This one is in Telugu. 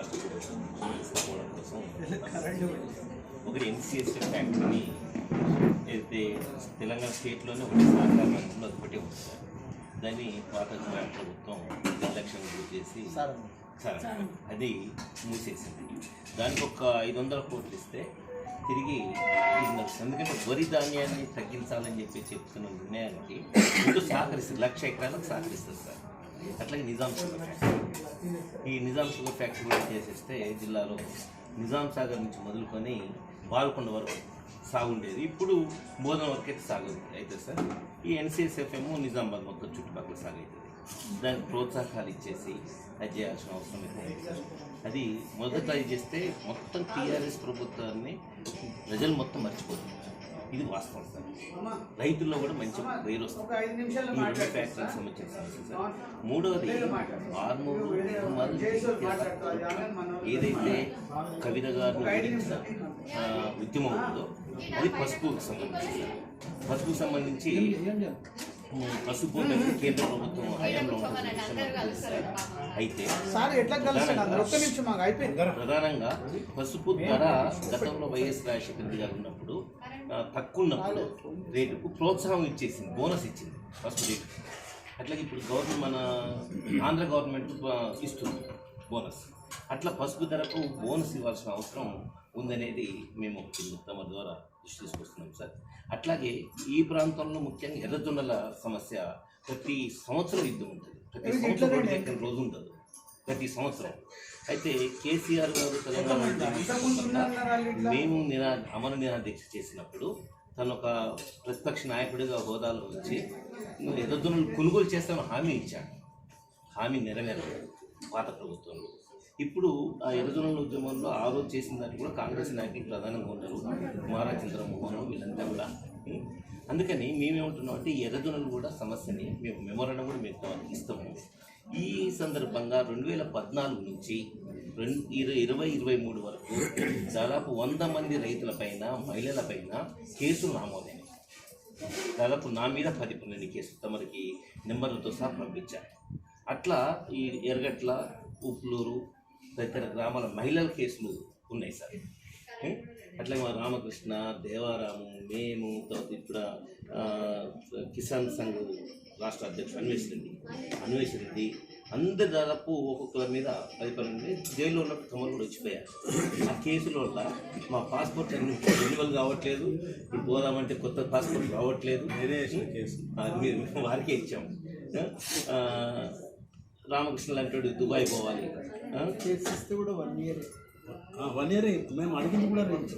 రాష్ట్ర ప్రభుత్వం తీసుకోవడం కోసం ఒకటి ఎన్సిఎస్ ఫ్యాక్టరీని అయితే తెలంగాణ స్టేట్లోనే ఒకటి సహకార రంగంలో ఒకటే ఉంది సార్. దాన్ని పాత ప్రభుత్వం నిర్లక్ష్యం గురి చేసి సార్ అది మూసేసింది. దానికి ఒక ఐదు వందల కోట్లు ఇస్తే తిరిగి ఇది నాకు ఎందుకంటే వరి ధాన్యాన్ని తగ్గించాలని చెప్పి చెప్తున్న నిర్ణయానికి ముందు సహకరిస్తుంది లక్ష ఎకరాలకు సహకరిస్తుంది సార్. అట్లాగే నిజాం ఈ నిజాం షుగర్ ఫ్యాక్టరీ చేసేస్తే జిల్లాలో నిజాం సాగర్ నుంచి మొదలుకొని బాల్కొండ వరకు సాగుండేది. ఇప్పుడు బోధన వరకు అయితే సాగు అయితే సార్ ఈ ఎన్సీఎస్ఎఫ్ఎం నిజామాబాద్ మొత్తం చుట్టుపక్కల సాగు అవుతుంది దానికి ప్రోత్సాహాలు ఇచ్చేసి అది చేయాల్సిన అవసరం అయితే సార్. అది మొదట చేస్తే మొత్తం టీఆర్ఎస్ ప్రభుత్వాన్ని ప్రజలు మొత్తం మర్చిపోతుంది ఇది వాస్తవం సార్. రైతుల్లో కూడా మంచి వేరు వస్తుంది. ఈ రెండు ఫ్యాక్టరీకి సంబంధించిన సమస్య సార్. మూడవది ఆర్మూరు ఏదైతే కవిత గారు ఉద్యమం ఉందో అది పసుపుకు సంబంధించి పసుపుకు సంబంధించి పసుపు కేంద్ర ప్రభుత్వం హయాంలో. అయితే ప్రధానంగా పసుపు ధర గతంలో వైఎస్ రాజశేఖర రెడ్డి గారు ఉన్నప్పుడు తక్కువ ఉన్నప్పుడు రేటుకు ప్రోత్సాహం ఇచ్చేసింది బోనస్ ఇచ్చింది పసుపు రేటు. అట్లాగే ఇప్పుడు గవర్నమెంట్ మన ఆంధ్ర గవర్నమెంట్ ఇస్తుంది బోనస్. అట్లా పసుపు ధరకు బోనస్ ఇవ్వాల్సిన అవసరం ఉందనేది మేము తమ ద్వారా దృష్టి తీసుకొస్తున్నాం సార్. అట్లాగే ఈ ప్రాంతంలో ముఖ్యంగా ఎర్రజొన్నల సమస్య ప్రతి సంవత్సరం యుద్ధం ఉంటుంది ప్రతి సంవత్సరం రోజు ఉండదు ప్రతి సంవత్సరం. అయితే కేసీఆర్ గారు తెలంగాణ మేము నిరా అమర నిరాదీక్ష చేసినప్పుడు తను ఒక ప్రతిపక్ష నాయకుడిగా హోదాలో వచ్చి ఎర్రజొన్నలు కొనుగోలు చేస్తామని హామీ ఇచ్చాడు. హామీ నెరవేరలేదు పాత ప్రభుత్వంలో. ఇప్పుడు ఆ ఎర్రజొన్నల ఉద్యమంలో ఆ రోజు చేసిన దాన్ని కూడా కాంగ్రెస్ నాయకులు ప్రధానంగా ఉన్నారు కుమార చంద్రమోహన్ వీళ్ళంతా కూడా? అందుకని మేమేమంటున్నాం అంటే ఈ ఎర్రజొన్నలు కూడా సమస్యని మేము మెమోరాండం కూడా మేము ఇస్తాము. సందర్భంగా రెండు వేల పద్నాలుగు నుంచి రెండు ఇరవై ఇరవై ఇరవై మూడు వరకు దాదాపు వంద మంది రైతులపైన మహిళలపైన కేసులు నమోదైనవి దాదాపు నా మీద పది పన్నెండు కేసులు తమరికి నెంబర్లతో సహా పంపించారు. అట్లా ఈ ఎరగట్ల ఉప్పులూరు తదితర గ్రామాల మహిళల కేసులు ఉన్నాయి సార్. అట్లా అట్లాగే మా రామకృష్ణ దేవారాము మేము తర్వాత ఇప్పుడు కిసాన్ సంఘ్ రాష్ట్ర అధ్యక్షుడు అన్వేష్ రెడ్డి. అన్వేష్ రెడ్డి అందరు దాదాపు ఒక్కొక్కరి మీద పది పన్నెండు జైల్లో ఉన్నప్పుడు తమరు కూడా వచ్చిపోయారు. ఆ కేసుల వల్ల మా పాస్పోర్ట్ అన్ని రెన్యువల్ కావట్లేదు. ఇప్పుడు పోదామంటే కొత్త పాస్పోర్ట్ రావట్లేదు. అది మీరు వారికే ఇచ్చాము ఆ, రామకృష్ణ లాంటి దుబాయ్ పోవాలి. ఆ, చేసిస్తే కూడా వన్ ఇయర్ వన్ ఇయర్ మేము అడిగింది కూడా రేంజ్